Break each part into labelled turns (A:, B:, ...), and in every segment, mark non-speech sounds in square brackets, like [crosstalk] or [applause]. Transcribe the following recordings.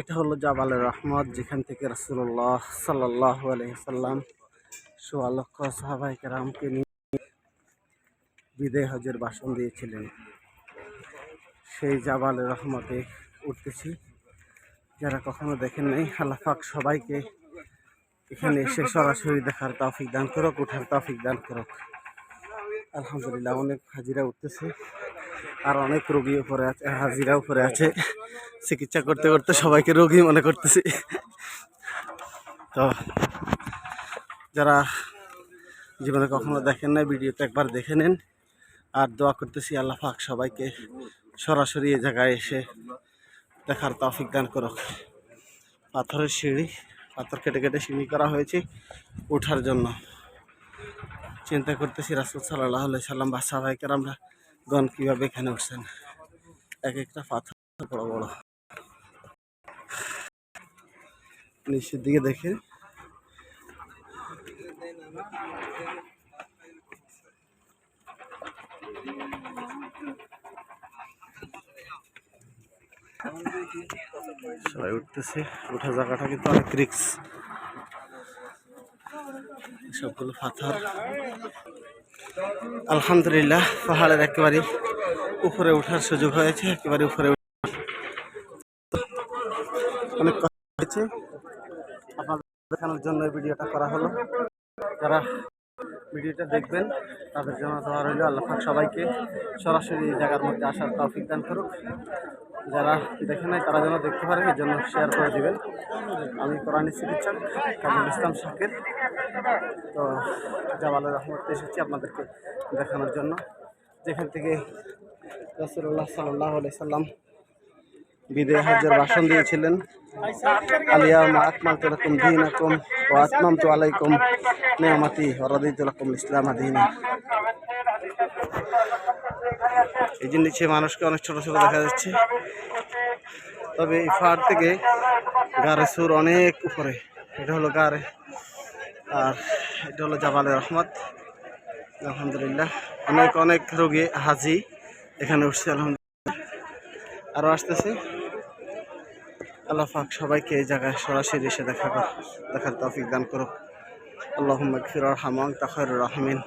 A: এটা হলো জাবালের রহমত, যেখান থেকে রাসুল্লাহ সাল্লাহ আলহিসাল্লাম সোয়া লক্ষ সাহাবাই নিয়ে বিদায় হজের ভাষণ দিয়েছিলেন। সেই জাবালের রহমতে উঠতেছি। যারা কখনো দেখেন নাই আল্লাহাক সবাইকে এখানে এসে সরাসরি দেখার তাফিক দান করুক, উঠার তাফিক দান করুক। আলহামদুলিল্লাহ, অনেক হাজিরা উঠতেছে। আর অনেক রোগীও উপরে আছে হাজিরাও উপরে আছে। চিকিৎসা করতে করতে সবাইকে রোগী মনে করতেছি। তো যারা জীবনে কখনো দেখেন না ভিডিওতে একবার দেখে নেন। আর দোয়া করতেছি আল্লাহ পাক সবাইকে সরাসরি এ জায়গায় এসে দেখার তৌফিক দান করুক। পাথরের সিঁড়ি, পাথর কেটে কেটে সিঁড়ি করা হয়েছে ওঠার জন্য। চিন্তা করতেছি রাসুল সাল্লাহ সাল্লাম বা সাহাবাহিকের আমরা গণ কীভাবে এখানে উঠছেন? এক একটা পাথর বড় বড়। নিচের দিকে দেখে। সবাই উঠতেছে ওঠা জায়গাটা কিন্তু অনেক রিক্স। সবগুলো পাথর। আলহামদুলিল্লাহ, পাহাড়ের একেবারে উপরে ওঠার সুযোগ হয়েছে, একেবারে উপরে অনেক কষ্ট হয়েছে। আপনাদের দেখানোর জন্য ভিডিওটা করা হলো। যারা ভিডিওটা দেখবেন। তাদের জন্য দেওয়া রইল আল্লাহ সবাইকে সরাসরি এই জায়গার মধ্যে আসার তৌফিক দান করুক। যারা দেখে নাই, তারা যেন দেখতে পারে এই জন্য শেয়ার করে দেবেন। আমি কোরআনী চিকিৎসক কাজল ইসলাম শাকির তো জামালুর রহমত এসেছি আপনাদেরকে দেখানোর জন্য। যেখান থেকে রসুল্লাহ সাল্লাহ সাল্লাম বিদে হজের ভাষণ দিয়েছিলেন। আলিয়া মা আকমাল তুলাকুম দিন আকুম ও আতমাম তু আলাইকুম নেয়ামাতি হরদি তুলাকুম ইসলাম আদিন। এই যে নিচে মানুষকে অনেক ছোট ছোট দেখা যাচ্ছে। তবে এই পাহাড় থেকে গাড়ে সুর অনেক উপরে। এটা হলো গাড়ে আর এটা হলো জাবালে রহমত। আলহামদুলিল্লাহ। অনেক অনেক রোগী হাজি এখানে উঠছে, আলহামদুলিল্লাহ। আরও আসতেছে। আল্লাহ পাক সবাইকে এই জায়গায় সরাসরি এসে দেখা দেখার তৌফিক দান করুক। আল্লাহ ফির হামাং তাখর রহমিন।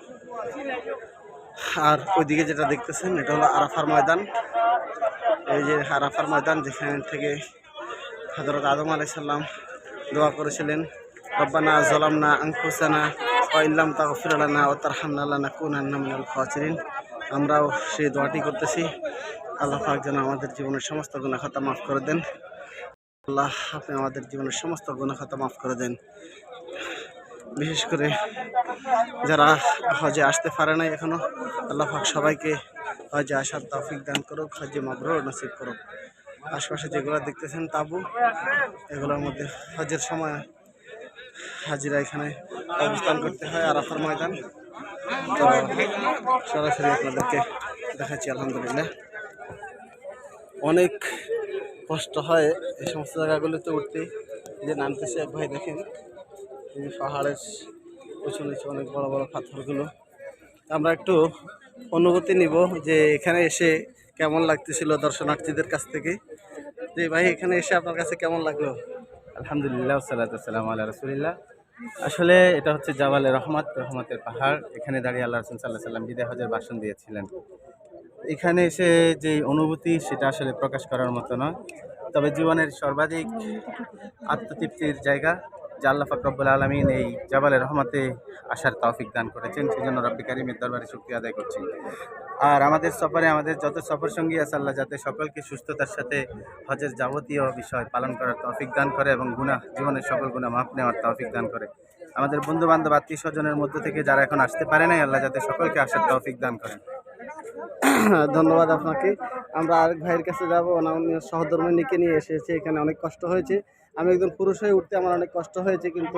A: আর ওইদিকে যেটা দেখতেছেন, এটা হলো আরাফার ময়দান। এই যে আরাফার ময়দান, যেখান থেকে হজরত আদম আলাই সাল্লাম দোয়া করেছিলেন, রব্বানা জলামনা আংকুসানা ওয়াইল্লাম তাগফিরালানা ও তারহামনা লানা কুনান্না মিনাল খাসিরিন। আমরাও সেই দোয়াটি করতেছি। আল্লাহ পাক যেন আমাদের জীবনের সমস্ত গুনাহ খাতা মাফ করে দেন। আল্লাহ, আপনি আমাদের জীবনের সমস্ত গুনাহ মাফ করে দেন। বিশেষ করে যারা হজে আসতে পারে নাই এখনও আল্লাহ পাক সবাইকে হজে আসার তৌফিক দান করুক, হজে মাবরুর নসিব করুক। আশপাশে যেগুলো দেখতেছেন, তাবু, এগুলোর মধ্যে হজের সময় হাজিরা এখানে অবস্থান করতে হয়, আরাফার ময়দান। সরাসরি আপনাদেরকে দেখাচ্ছি, আলহামদুলিল্লাহ। অনেক কষ্ট হয় এই সমস্ত জায়গাগুলোতে উঠতে। যে নামতেছে, এক ভাই দেখেন, এই পাহাড়ের উঁচু অনেক বড় বড় পাথরগুলো। আমরা একটু অনুভূতি নিব যে এখানে এসে কেমন লাগতেছিল দর্শনার্থীদের কাছ থেকে। যে ভাই, এখানে এসে আপনার কাছে কেমন লাগল?
B: আলহামদুলিল্লাহ সাল্লাম আল্লাহ রসুলিল্লাহ। আসলে এটা হচ্ছে জাবালে রহমত, রহমতের পাহাড়। এখানে দাঁড়িয়ে আল্লাহ রসুল সাল্লাহ সাল্লাম বিদায় হজের ভাষণ দিয়েছিলেন। এখানে এসে যে অনুভূতি সেটা আসলে প্রকাশ করার মতো নয়। তবে জীবনের সর্বাধিক আত্মতৃপ্তির জায়গা যে আল্লাহ ফাকরবুল আলমিন এই জাবালের রহমতে আসার তৌফিক দান করেছেন সেই জন্য রব্বি কারিমের দরবারে শুক্রিয়া আদায় করছি। আর আমাদের সফরে আমাদের যত সফর সঙ্গী আছে আল্লাহ যাতে সকলকে সুস্থতার সাথে হজের যাবতীয় বিষয় পালন করার তৌফিক দান করে এবং গুণা জীবনের সকল গুণা মাপ নেওয়ার তৌফিক দান করে। আমাদের বন্ধু বান্ধব আত্মীয় স্বজনের মধ্য থেকে যারা এখন আসতে পারে নাই, আল্লাহ যাতে সকলকে আসার তৌফিক দান করেন। [coughs]
A: ধন্যবাদ আপনাকে। আমরা আরেক ভাইয়ের কাছে যাব, ওনার উনি সহধর্মিনীকে নিয়ে এসেছে, এখানে অনেক কষ্ট হয়েছে। আমি একজন পুরুষ হয়ে উঠতে আমার অনেক কষ্ট হয়েছে, কিন্তু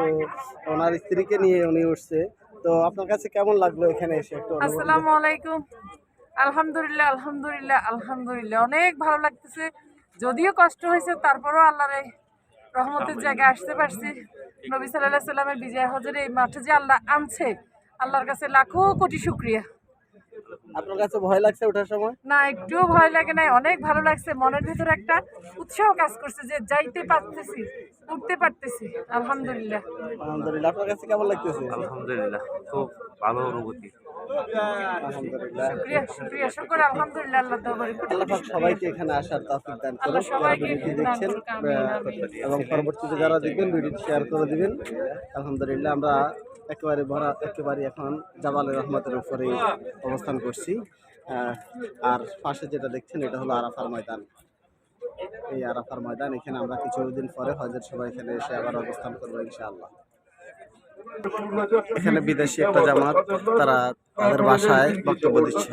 A: ওনার স্ত্রীকে নিয়ে উনি উঠছে। তো আপনার কাছে কেমন লাগল এখানে এসে একটু
C: আসসালামু আলাইকুম। আলহামদুলিল্লাহ আলহামদুলিল্লাহ আলহামদুলিল্লাহ। অনেক ভালো লাগতেছে। যদিও কষ্ট হয়েছে, তারপরও আল্লাহর রহমতের জায়গায় আসতে পারছি। নবী সাল্লাহ সাল্লামের বিজয় হজের এই মাঠে যে আল্লাহ আনছে, আল্লাহর কাছে লাখো কোটি শুক্রিয়া।
A: আপনার কাছে ভয় লাগছে ওঠার সময়?
C: না একটুও ভয় লাগে নাই অনেক ভালো লাগছে। মনের ভিতরে একটা উৎসাহ কাজ করছে যে যাইতে পারতেছি উঠতে পারতেছি আলহামদুলিল্লাহ।
A: আলহামদুলিল্লাহ আপনার কাছে কেমন লাগতেছে?
D: আলহামদুলিল্লাহ খুব ভালো অনুভূতি।
A: আলহামদুলিল্লাহ
C: শুক্রিয়া শুক্রিয়া শুক্র আলহামদুলিল্লাহ আল্লাহ
A: আল্লাহ সবাইকে এখানে আসার তৌফিক দান করুন দেখছেন। এবং পরবর্তীতে যারা দেখবেন শেয়ার করে দিবেন। আলহামদুলিল্লাহ আমরা একেবারে ভরা, একেবারে এখন জাবালের রহমতের উপরে অবস্থান করছি। আর পাশে যেটা দেখছেন, এটা হলো আরাফার ময়দান। এই আরাফার ময়দান, এখানে আমরা কিছুদিন পরে হজের সবাই এখানে এসে আবার অবস্থান করব ইনশাআল্লাহ। এখানে বিদেশি একটা জামাত, তারা তাদের বাসায় বক্তব্য দিচ্ছে।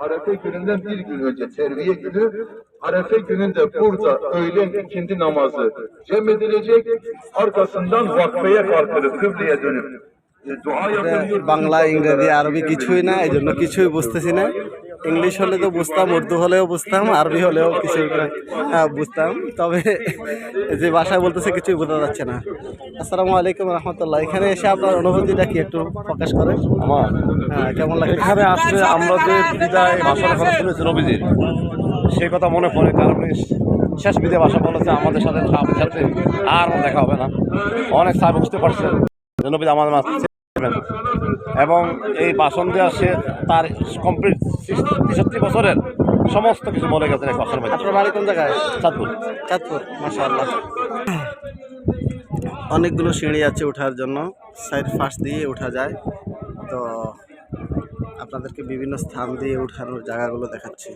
E: Arefe gününden bir gün önce terviye günü Arefe gününde burada öğlen ikindi namazı cem edilecek arkasından vakfeye kalkılıp kıbleye dönüp e, dua yapılıyor.
A: Bangla ইংরেজি আরবি কিছুই না এই জন্য কিছুই বুঝতেছি না ইংলিশ হলে তো বুঝতাম উর্দু হলেও বুঝতাম আরবি হলেও কিছু হ্যাঁ, বুঝতাম। তবে যে ভাষায় বলতেছে কিছুই বোঝা যাচ্ছে না। আসসালামু আলাইকুম রহমতুল্লাহ। এখানে এসে আপনার অনুভূতিটা কি একটু প্রকাশ করেন?
F: আমার?
A: হ্যাঁ কেমন লাগে
F: এখানে আসলে আমরা যে বিদায় ভাষার কথা শুনেছি নবীজির সেই কথা মনে পড়ে কারণ শেষ বিদায় ভাষা বলেছে আমাদের সাথে সাথে আর দেখা হবে না। অনেক সাহেব বুঝতে পারছেন যে নবী আমাদের এবং এই ভাষণ দেওয়া সে তার কমপ্লিট তেষট্টি বছরের সমস্ত কিছু বলে গেছেন মধ্যে
A: আপনার বাড়ি কোন জায়গায়?
F: চাঁদপুর।
A: চাঁদপুর মাশাআল্লাহ। অনেকগুলো সিঁড়ি আছে ওঠার জন্য সাইড ফার্স্ট দিয়ে ওঠা যায়। তো আপনাদেরকে বিভিন্ন স্থান দিয়ে উঠানোর জায়গাগুলো দেখাচ্ছি।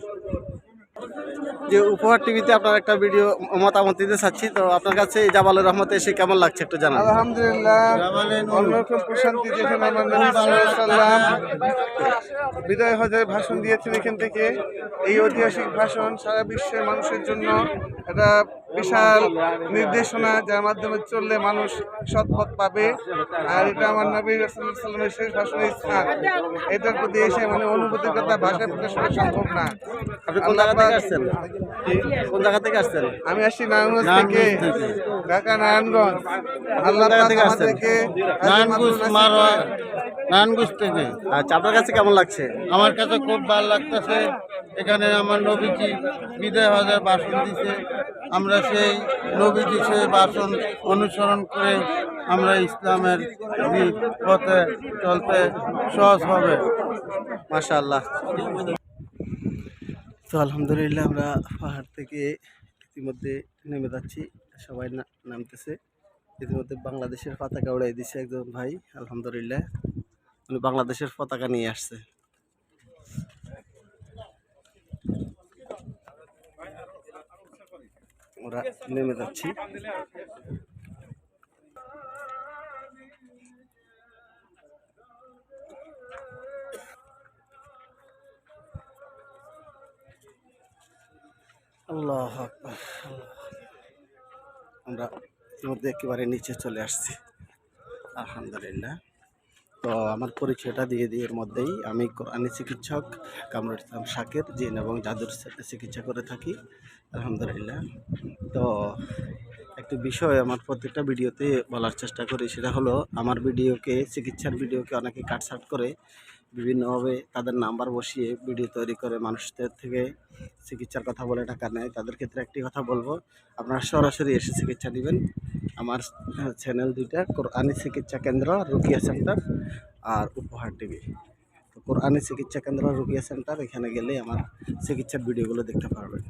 A: যে উপহার টিভিতে আপনার একটা ভিডিও, মতামত দিতে চাচ্ছি, তো আপনার কাছে এই জাবালের রহমতে এসে কেমন লাগছে একটু জানান।
G: আলহামদুলিল্লাহ। বিদায় হজের ভাষণ দিয়েছেন এখান থেকে। এই ঐতিহাসিক ভাষণ সারা বিশ্বের মানুষের জন্য একটা বিশাল নির্দেশনা যার মাধ্যমে চললে মানুষ সৎপথ পাবে। আর এটা আমার নবী সাল্লামের শেষ ভাষণের স্থান এটার প্রতি এসে মানে অনুভূতির কথা ভাষায় প্রকাশ করা সম্ভব না।
A: আপনি কোন জায়গা থেকে আসছেন? কোন জায়গা থেকে আসছেন?
G: আমি আসছি নারায়ণগঞ্জ থেকে। ঢাকা নারায়ণগঞ্জ। আল্লাহ
A: থেকে আসছেন?
H: নারায়ণগঞ্জ থেকে।
A: আচ্ছা আপনার কাছে কেমন লাগছে?
H: আমার কাছে খুব ভালো লাগতেছে। এখানে আমার নবীজি বিদায় হাজার বাসন দিছে। আমরা সেই নবীজি সেই বাসন অনুসরণ করে আমরা ইসলামের পথে চলতে সহজ হবে।
A: মাশাআল্লাহ। তো আলহামদুলিল্লাহ আমরা পাহাড় থেকে ইতিমধ্যে নেমে যাচ্ছি। সবাই নামতেছে। ইতিমধ্যে বাংলাদেশের পতাকা উড়াই দিচ্ছে একজন ভাই, আলহামদুলিল্লাহ। উনি বাংলাদেশের পতাকা নিয়ে আসছে। ওরা নেমে যাচ্ছি। আল্লাহ। আমরা ইতিমধ্যে একেবারে নিচে চলে আসছি। আলহামদুলিল্লাহ। তো আমার পরিচয়টা দিয়ে দিয়ে এর মধ্যেই। আমি কোরআনী চিকিৎসক কামরুল ইসলাম শাকের জিন এবং জাদুর চিকিৎসা করে থাকি, আলহামদুলিল্লাহ। তো একটি বিষয় আমার প্রত্যেকটা ভিডিওতে বলার চেষ্টা করি, সেটা হলো আমার ভিডিওকে, চিকিৎসার ভিডিওকে অনেকে কাটসাট করে বিভিন্নভাবে তাদের নাম্বার বসিয়ে ভিডিও তৈরি করে মানুষদের থেকে চিকিৎসার কথা বলে টাকা নেয়। তাদের ক্ষেত্রে একটি কথা বলব, আপনারা সরাসরি এসে চিকিৎসা নেবেন। আমার চ্যানেল দুইটা, কোরআনি চিকিৎসা কেন্দ্র রুকিয়া সেন্টার আর উপহার টিভি কোরআনি চিকিৎসা কেন্দ্র রুকিয়া সেন্টার এখানে গেলে আমার চিকিৎসার ভিডিওগুলো দেখতে পারবেন।